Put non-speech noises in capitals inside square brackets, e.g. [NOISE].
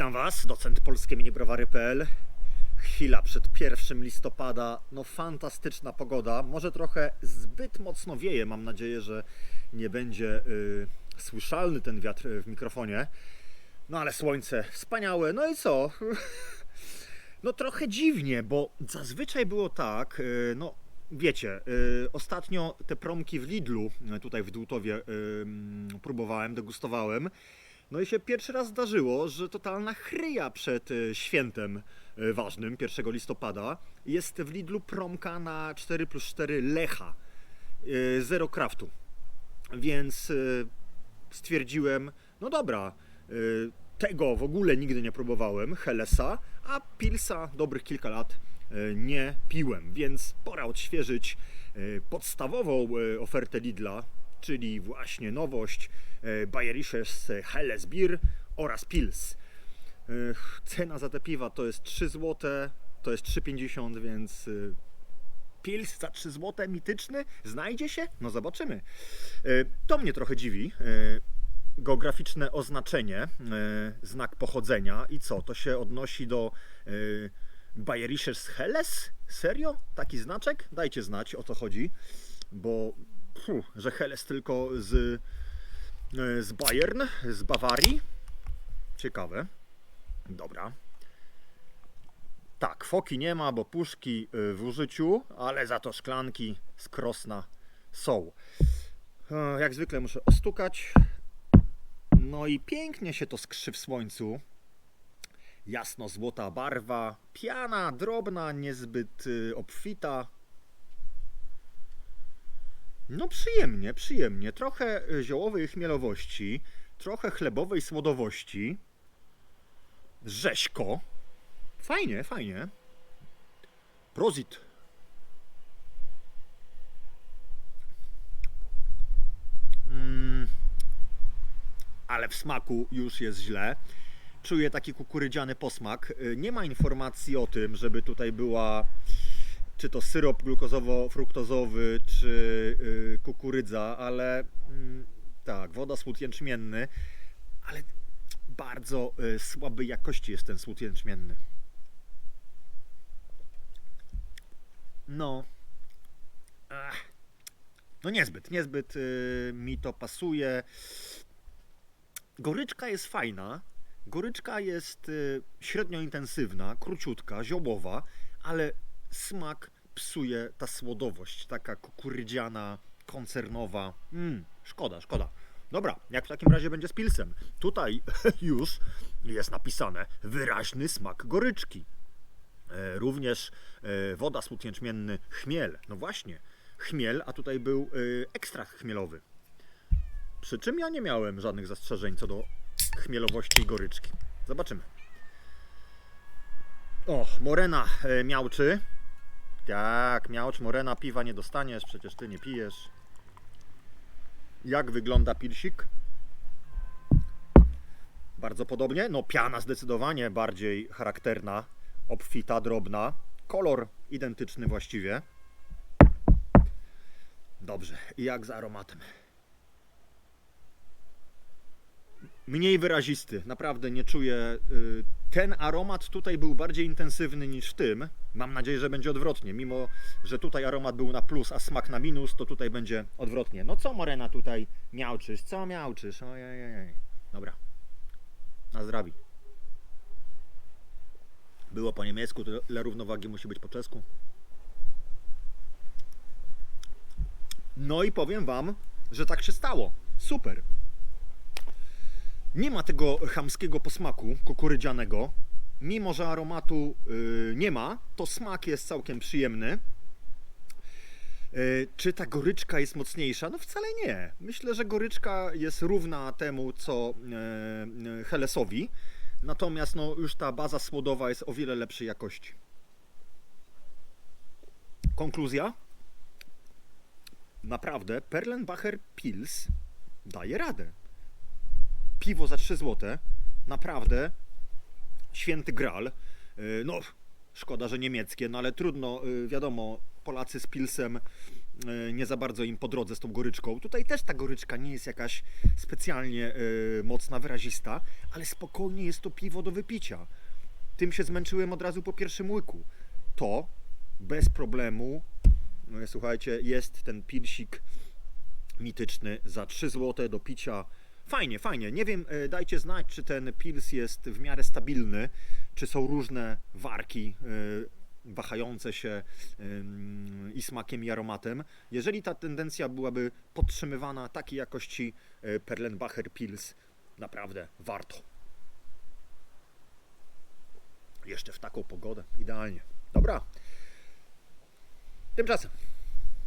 Witam Was, docent polskie minibrowary.pl. Chwila przed 1 listopada, no fantastyczna pogoda. Może trochę zbyt mocno wieje, mam nadzieję, że nie będzie y, słyszalny ten wiatr w mikrofonie. No ale słońce wspaniałe, no i co? [LAUGHS] No trochę dziwnie, bo zazwyczaj było tak, y, no wiecie, y, ostatnio te promki w Lidlu, y, tutaj w Dłutowie y, próbowałem, degustowałem. No i się pierwszy raz zdarzyło, że totalna chryja przed y, świętem y, ważnym, 1 listopada. Jest w Lidlu promka na 4 plus 4 Lecha, y, zero kraftu. Więc stwierdziłem, no dobra, tego w ogóle nigdy nie próbowałem, Hellesa, a Pilsa dobrych kilka lat nie piłem, więc pora odświeżyć podstawową ofertę Lidla, czyli właśnie nowość y, Bayerisches Helles Bier oraz Pils. Y, Cena za te piwa to jest 3 zł, to jest 3,50, więc Pils za 3 zł mityczny znajdzie się? No zobaczymy. To mnie trochę dziwi. Geograficzne oznaczenie, znak pochodzenia i co? To się odnosi do Bayerisches Helles? Serio? Taki znaczek? Dajcie znać o co chodzi, bo fu, że Helles tylko z, y, z Bayern, z Bawarii. Ciekawe. Dobra. Tak, foki nie ma, bo puszki y, w użyciu, ale za to szklanki z Krosna są. E, Jak zwykle muszę ostukać. No i pięknie się to skrzy w słońcu. Jasno-złota barwa, piana drobna, niezbyt obfita. No przyjemnie, przyjemnie. Trochę y, ziołowej chmielowości, trochę chlebowej słodowości. Rzeźko. Fajnie, fajnie. Prozit. Mm, ale w smaku już jest źle. Czuję taki kukurydziany posmak. Y, Nie ma informacji o tym, żeby tutaj była czy to syrop glukozowo-fruktozowy, czy y, kukurydza, ale mm, tak, woda, słód jęczmienny, ale bardzo y, słabej jakości jest ten słód jęczmienny. No. No niezbyt, niezbyt y, mi to pasuje. Goryczka jest fajna. Goryczka jest średnio intensywna, króciutka, ziołowa, ale smak psuje ta słodowość, taka kukurydziana, koncernowa. Mm, szkoda, szkoda. Dobra, jak w takim razie będzie z pilsem? Tutaj [LAUGHS] już jest napisane wyraźny smak goryczki. E, Również e, woda, słód jęczmienny, chmiel. No właśnie, chmiel, a tutaj był e, ekstrakt chmielowy. Przy czym ja nie miałem żadnych zastrzeżeń co do chmielowości i goryczki. Zobaczymy. O, Morena miałczy. Tak, miałcz, Morena, piwa nie dostaniesz, przecież ty nie pijesz. Jak wygląda pilsik? Bardzo podobnie. No, piana zdecydowanie bardziej charakterna, obfita, drobna. Kolor identyczny właściwie. Dobrze, i jak z aromatem? Mniej wyrazisty, naprawdę nie czuję. y, Ten aromat tutaj był bardziej intensywny niż w tym. Mam nadzieję, że będzie odwrotnie. Mimo, że tutaj aromat był na plus, a smak na minus, to tutaj będzie odwrotnie. No co Morena tutaj miałczysz? Co miałczysz? Ojej. Dobra. Na zdrowie. Było po niemiecku, to dla równowagi musi być po czesku. No i powiem Wam, że tak się stało. Super. Nie ma tego chamskiego posmaku kukurydzianego. Mimo, że aromatu y, nie ma, to smak jest całkiem przyjemny. Y, Czy ta goryczka jest mocniejsza? No wcale nie. Myślę, że goryczka jest równa temu, co e, Hellesowi. Natomiast no, już ta baza słodowa jest o wiele lepszej jakości. Konkluzja? Naprawdę, Perlenbacher Pils daje radę. Piwo za 3 zł, naprawdę święty gral. Yy, No, szkoda, że niemieckie, no ale trudno, yy, wiadomo, Polacy z Pilsem e, nie za bardzo im po drodze z tą goryczką. Tutaj też ta goryczka nie jest jakaś specjalnie mocna, wyrazista, ale spokojnie jest to piwo do wypicia. Tym się zmęczyłem od razu po pierwszym łyku. To bez problemu, no, słuchajcie, jest ten pilsik mityczny za 3 zł do picia. Fajnie, fajnie. Nie wiem, e, dajcie znać, czy ten pils jest w miarę stabilny, czy są różne warki e, wahające się i smakiem, i aromatem. Jeżeli ta tendencja byłaby podtrzymywana takiej jakości e, Perlenbacher Pils, naprawdę warto. Jeszcze w taką pogodę, idealnie. Dobra. Tymczasem